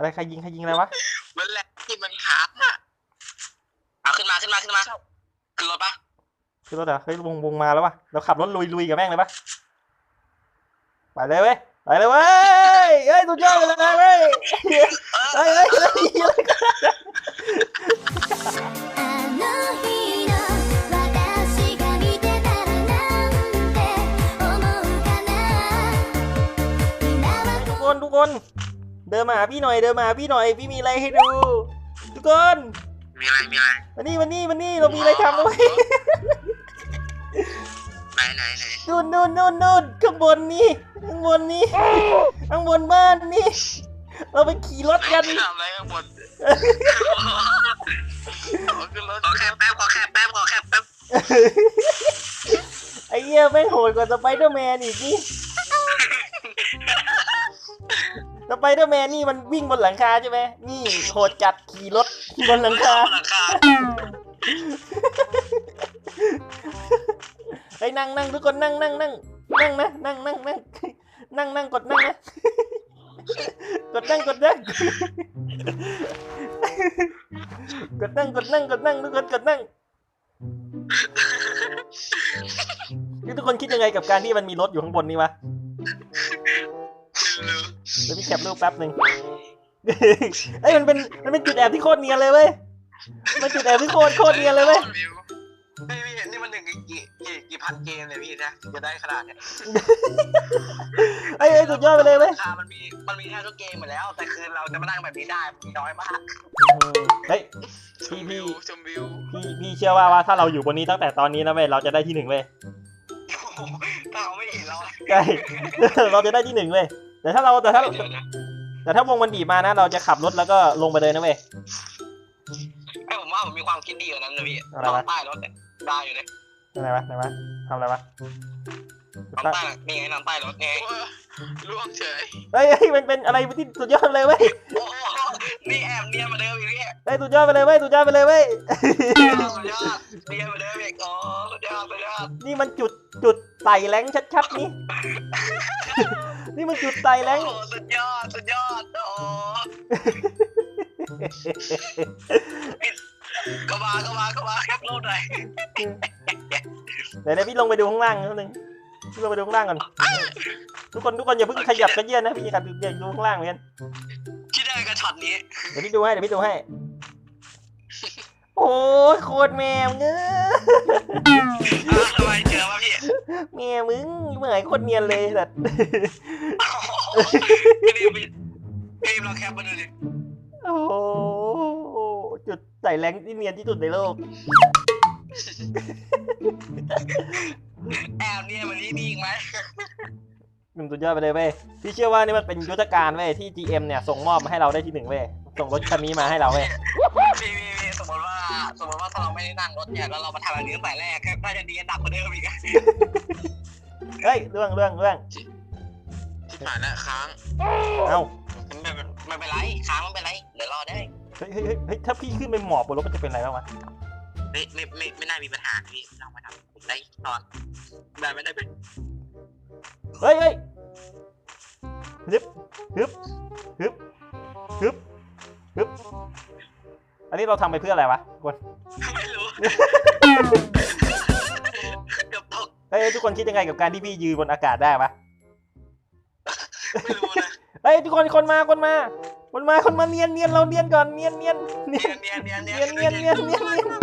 อะไรใครยิงใครยิงอะไรวะมันแหลกที่มันขาดอะเอาขึ้นมาขึ้นมาขึ้นมาขึ้นรถปะขึ้นรถเหรอเฮ้ยวงวงมาแล้วปะเราขับรถลุยลุยกับแม่งเลยปะไปเลยเว้ยไปเลยเว้ยเฮ้ยสุดยอดเลยเว้ยเฮ้ยเฮ้ยเฮ้ยอกันทุกคน เดินมาหาพี่หน่อยเดินมาหาพี่หน่อย พี่มีอะไรให้ดู ทุกคนมีอะไรมีอะไรมานี่มานี่มานี่เรามีอะไรทำด้วยไหนไหนไหนนู่นนู่นนู่นนู่นข้างบนนี่ข้างบนนี่ข้างบนบ้านนี่ เราไปขี่รถกันทำอะไรข้างบนขอขึ้นรถขอแค่แป๊บขอแค่แป๊บขอแค่แป๊บไอ้เหี้ยไม่งโหดกว่าสไปเดอร์แมนอีกนี่ สไปเดอร์แมนนี่มันวิ่งบนหลังคาใช่ไหมนี่โหดจัดขี่รถบนหลังคาหลังคาไอ้ยนั่งนั่งทุกคนนั่งนั่งนั่งนั่งนะนั่งนั่งนั่งนั่งนั่งกดนั่งนะกดนั่งกดนั่งกดนั่งกดนั่งกดนั่งทุกคนกดนั่งนี่ทุกคนคิดยังไงกับการที่มันมีรถอยู่ข้างบนนี่วะ เร็วเดี๋ยวพี่แคปรูปแป๊บหนึ่งเอ้ยมันเป็นมันเป็นจุดแอบที่โคตรเนียนเลยเว้ยมันจุดแอบที่โคตรโคตรเนียนเลยเว้ยพี่พี่นี่มันหนึ่งกี่กี่กี่พันเกมเลยพี่นะจะได้ขนาดเนี้ยเอ้ยเอ้ยสุดยอดไปเลยเว้ยราคามันมีมันมีแทบทุกเกมหมดแล้ว แต่คือเราจะมานั่งแบบนี้ได้มันมีน้อยมากเฮ้ยชมวิวชมวิวพี่พี่เชื่อว่าว่าถ้าเราอยู่บนนี้ตั้งแต่ตอนนี้นะเว้ยเราจะได้ที่หนึ่งเว้ยถ้าเขาไม่เห็นเราใช่เราจะได้ที่หนึ่งเว้ย แต่ถ้าเราแต่ถ้า เดี๋ยวนะแต่ถ้าวงมันบีบมานะ เราจะขับรถแล้วก็ลงไปเลยนะเว้ย ไอ้ผมว่าผมมีความคิดดีกว่านั้นนะพี่อะไรนอวะนใต้รถเนี่ยได้อยู่เลยอะไรวะอะไรวะทำอะไรวะนอนใต้นี่ไงนอนใต้รถไงล่วงเฉย เฮ้ยเฮ้ยมันเป็นอะไรที่สุดยอดเลยเว้ยโอ้โหนี่แอบเนียนมาเดิมอีกพี่เฮ้ยสุดยอดไปเลยเว้ยสุดยอดไปเลยเว้ย สุดยอดเนียนมาเดิมอีกอ๋อสุดยอดสุดยอดนี่มันจุดจุดไต่แรงชัดๆนี่ นี่มันจุดไต่แรงโอ้สุดยอด สุดยอด โอ้ก็มาก็มาก็มาแคปรูปหน่อยเดี๋ยวเดี๋ยวพี่ลงไปดูข้างล่างนิดนึงพี่ลงไปดูข้างล่างก่อน ทุกคนทุกคนอย่าเพิ่งขยับกระเยียนนะพี่อยากอยากดูข้างล่างเหมือนกันคิดได้กับช็อตนี้ เดี๋ยวพี่ดูให้เดี๋ยวพี่ดูให้ โอ้ยโคตรแม่มึงเอ้ยอะทำไมเจอวะพี่ แม่มึงเหมือนคตรเนียนเลยแต่พี่รีบพี่รีบเราแคปมาดูดิโอ้โหจุดใส่แรงที่เนียนที่สุดในโลก แอบเนี่ยมันนี่มีอีกไหมหนึ่งสุดยอดไปเลยเว้ยพี่เชื่อว่านี่มันเป็นยุทธการเว้ยที่ GM เนี่ยส่งมอบมาให้เราได้ที่หนึ่งเว้ยส่งรถคันนี้มาให้เราเว้ยพี่พี่พี่สมมติว่าสมมติว่าถ้าเราไม่ได้นั่งรถเนี่ยแล้วเรามาทำอันนี้ตั้งแต่แรกก็จะดีอันดับกว่าเดิมอีก เฮ้ยเรื่องเรื่องเรื่องที่ผ่านนะค้างเอ้าไม่เป็นไม่เป็นไรค้างไม่เป็นไรเดี๋ยวรอได้เฮ้ยเฮ้ยเฮ้ยเฮ้ยถ้าพี่ขึ้นไปหมอบบนรถมันจะเป็นอะไรบ้างวะไม่ไม่ไม่ไม่น่ามีปัญหาพี่ลองมาทำได้ตอนได้ไม่ได้เป็นเฮ้ยเฮ้ยฮึบฮึบฮึบฮึบฮึบอันนี้เราทำไปเพื่ออะไรวะกดไม่รู้เกื อบตกเฮ้ยทุกคนคิดยังไงกับการที่พี่ยืนบนอากาศได้ปะไม่รู้นะเฮ้ยทุกคนคนมาคนมาคนมาคนมาเนียนเนียนเราเนียนก่อนเนียนเนียนเนียนเนียนเนียนเนียนเนียนเนียนเนียนเนียนเนียน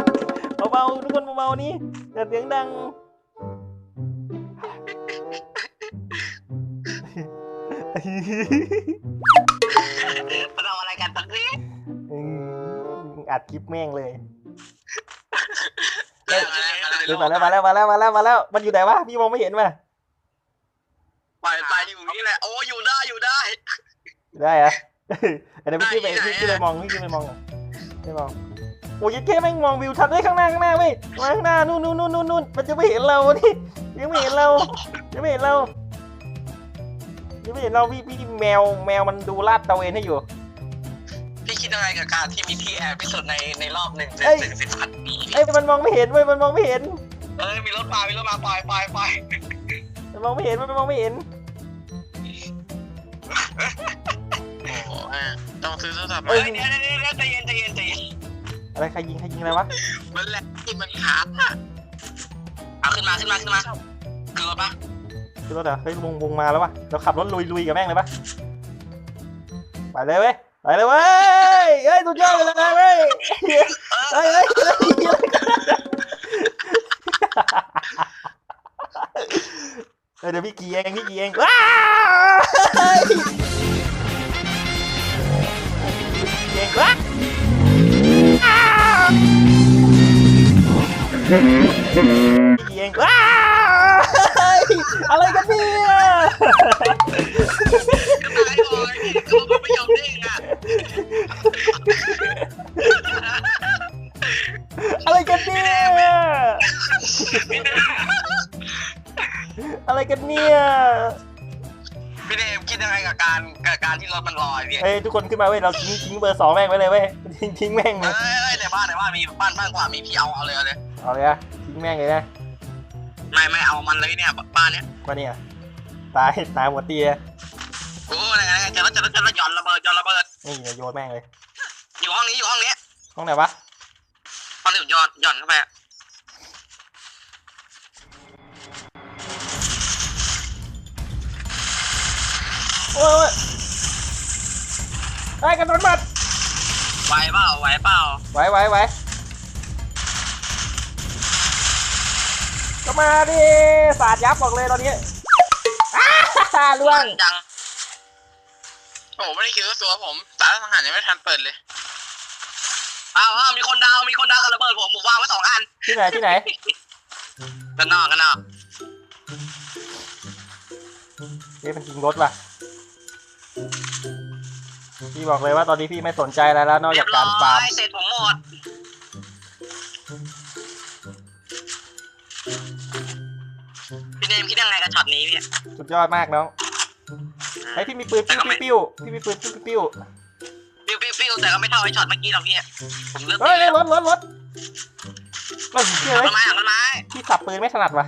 เบาๆทุกคนเบาๆนี่อย่าเสียงดังมาทำอะไรกันตรงนี้อืมอัดคลิปแม่งเลย เฮ้ยเดี๋ยวมาแล้วมาแล้วมาแล้วมาแล้วมาแล้ว มันอยู่ไหนวะพี่มองไม่เห็นว่ะไปไปอยู่นี่แหละโอ้อยู่ได้อยู่ได้ได้เหรอะเดี๋ยวพี่ขึ้นไปได้พี่ได้ขึ้นไปมองพี่ขึ้นไปมองก่อนไม่มองโอ้ยแค่แม่งมองวิวทัศน์ได้ข้างหน้าข้างหน้าเว้ยมาข้างหน้านู่นนู่นนู่นนู่นนู่นมันจะไม่เห็นเรานี่ยังไม่เห็นเรายังไม่เห็นเรายังไม่เห็นเราพี่พี่แมวแมวมันดูลาดตระเวนให้อยู่พี่ คิดยังไงกับการที่มีที่แอบที่สุดในในรอบหนึ่งเอ้ย หนึ่งสิบพันปีเอ้ยมันมองไม่เห็นเว้ยมันมองไม่เห็น เอ้ยมีรถมามีรถมาปล่อยปล่อยปล่อยมันมองไม่เห็นมันมองไม่เห็น โอ้โหอะต้องซื้อโทรศัพท์เอ้เฮ้ยยเดี๋ยวเดี๋ยวเดี๋ยวใจเย็นใจเย็นใจเย็นอะไรใครยิงใครยิงอะไรวะมันแหลกที่มันขาดอะเอาขึ้นมาขึ้นมาขึ้นมาขึ้นรถปะคือรถเหรอเฮ้ยวงวงมาแล้ววะเราขับรถลุยลุยกับแม่งเลยปะไปเลยเว้ย ไปเลยเว้ยเฮ้ยสุดยอดไปเลยเว้ยเฮ้ยเฮ้ยเฮ้ยเฮ้ยเดี๋ยวพี่กีเองพี่กีเองว้ายพี่กีเองว้ายพี่เองว้ายอะไรกันเนี่ย เฮ้ยทุกคนขึ้นมาเว้ยเราทิ้งทิ้งเบอร์สองแม่งไว้เลยเว้ยทิ้งทิ้งแม่งเลเฮ้ยยเฮ้ยในบ้านในบ้านมีบ้านบ้านกว่ามีพี่เอาเอาเลยเอาเลยเอาเลยอะทิ้งแม่งเลยนะไม่ไม่เอามันเลยเนี่ยบ้านเนี้ยมาเนี่ยตายตายหมดตีเลยโอ้ยอะไรเจอแล้วเจอแล้วเจอแล้วหย่อนระเบิดหย่อนระเบิดนี่เดี๋ยวโยนแม่งเลย อยู่ห้องนี้อยู่ห้องนี้ห้องไหนวะห้องนี้หย่อนหย่อนเข้าไปอะ ไอ้ยกระสุนหมดไหวเปล่าไหวเปล่าไหวไหวไหวก็มาดิสาดยับบอกเลยตอนนี้อ้าล่วงจังโอ้โหไม่ได้คิดว่าตัวผมสารสังหารยังไม่ทันเปิดเลยอ้าวอ้าวมีคนดาวมีคนดาวกับระเบิดผมผมวางไว้สองอันที่ไหนที่ไหนกันนอกกันนอกเอ๊ะมันยิงรถว่ะ พี่บอกเลยว่าตอนนี้พี่ไม่สนใจอะไรแล้วนอกเรีจายกบร้การฟาร์มอยเสร็จผมหมดพี่เนมคิดยังไงกับช็อตนี้พี่สุดยอดมากน้องไอ้ยพี่มีปืนปิ้วปิ้วปิ้วพี่มีปืนปิ้วปิ้วปิ้วปิ้วปิ้วแต่ก็ไม่เท่าไอ้ช็อตเมื่อกี้หรอกพี่ผมเลือกเฮ้ยเฮ้ยรถรถรถเฮ้ยเชื่อไหมต้นไม้หลังต้นไม้พี่สับปืนไม่ถนัดว่ะ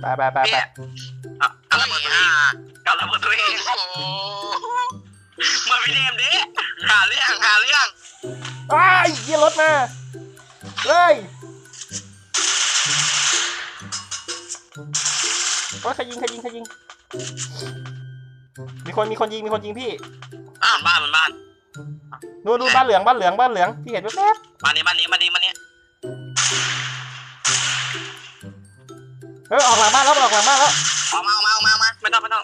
ไปไปไปพี่ไปอะ กับระเบิดตัวเองกับระเบิดตัวเองโอ้โหเหมือนพี่เนมดิหาเรื่องหาเรื่องอ้ายเยี่ยรถมาเฮ้ยโอ้ยใครยิงใครยิงใครยิง มีคนมีคนยิงมีคนยิงพี่อ้าวบ้านมันบ้านดูดูบ้านเหลืองบ้านเหลืองบ้านเหลืองพี่เห็นแป๊บบ้านนี้บ้านนี้บ้านนี้บ้านนี้ ฮ้ยออกหลังบ้านแล้วออกหลังบ้านแล้วเอามาเอามาเอามาเอามาไม่ต้องไม่ต้อง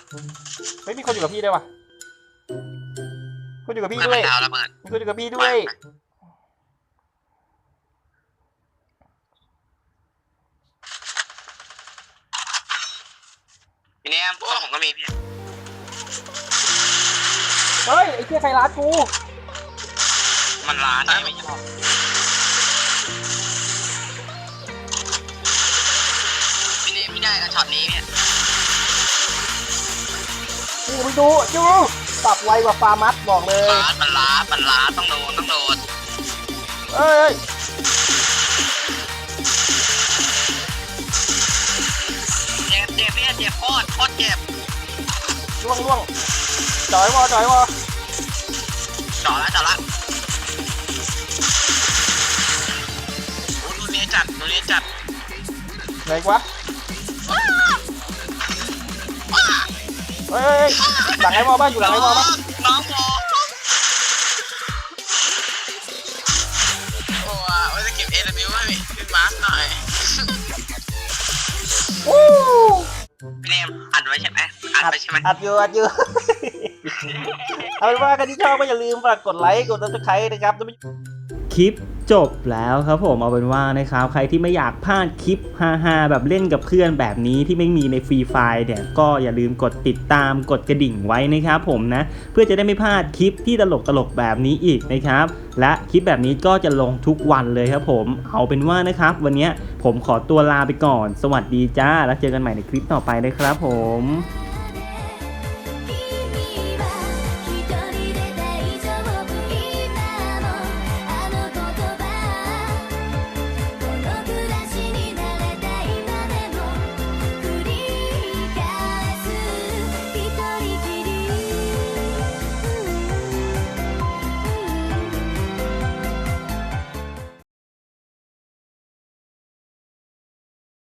เฮ้ยมีคนอยู่กับพี่ด้วยว่ะคนอยู่กับพี่ไม่ด้วยเป็นดาวระเบิดมีคนอยู่กับพี่ด้วยพี่เนมพวกผมก็มีพี่เฮ้ยไอ้เหี้ยใครร้านกูมันร้านไม่ชอบพี่ ช็อตนี้เนี่ยนี่มึงดูดูสับไวกว่าฟาร์มัสบอกเลยร้านมันร้านมันร้านต้องโดนต้องโดนเอ้ยเจ็บเจ็บพี่เจ็บโคตรโคตรเจ็บล่วงล่วงจอยวอจอยวอเจาะละเจาะละโอ้รุ่นนี้จัดรุ่นนี้จัด ไหนวะ เฮ้ยเฮ้ยเฮ้ยหลังไอ้วอบ้านอยู่หลังไอ้วอบ้านน้องโมโอ้อะว่าจะเก็บเอลมิวให้พี่มาร์คหน่อยวู้พี่เนมอัดไว้ใช่ไหมอัดไว้ใช่ไหมอัดอยู่อัดอยู่เอาเป็นว่ากันที่ชอบก็อย่าลืมฝากกดไลค์กดติดตามนะครับคลิป จบแล้วครับผมเอาเป็นว่านะครับใครที่ไม่อยากพลาดคลิปฮาๆแบบเล่นกับเพื่อนแบบนี้ที่ไม่มีในฟรีไฟล์เนี่ยก็อย่าลืมกดติดตามกดกระดิ่งไว้นะครับผมนะเพื่อจะได้ไม่พลาดคลิปที่ตลกๆแบบนี้อีกนะครับและคลิปแบบนี้ก็จะลงทุกวันเลยครับผมเอาเป็นว่านะครับ วันนี้ผมขอตัวลาไปก่อน สวัสดีจ้า แล้วเจอกันใหม่ในคลิปต่อไปนะครับผม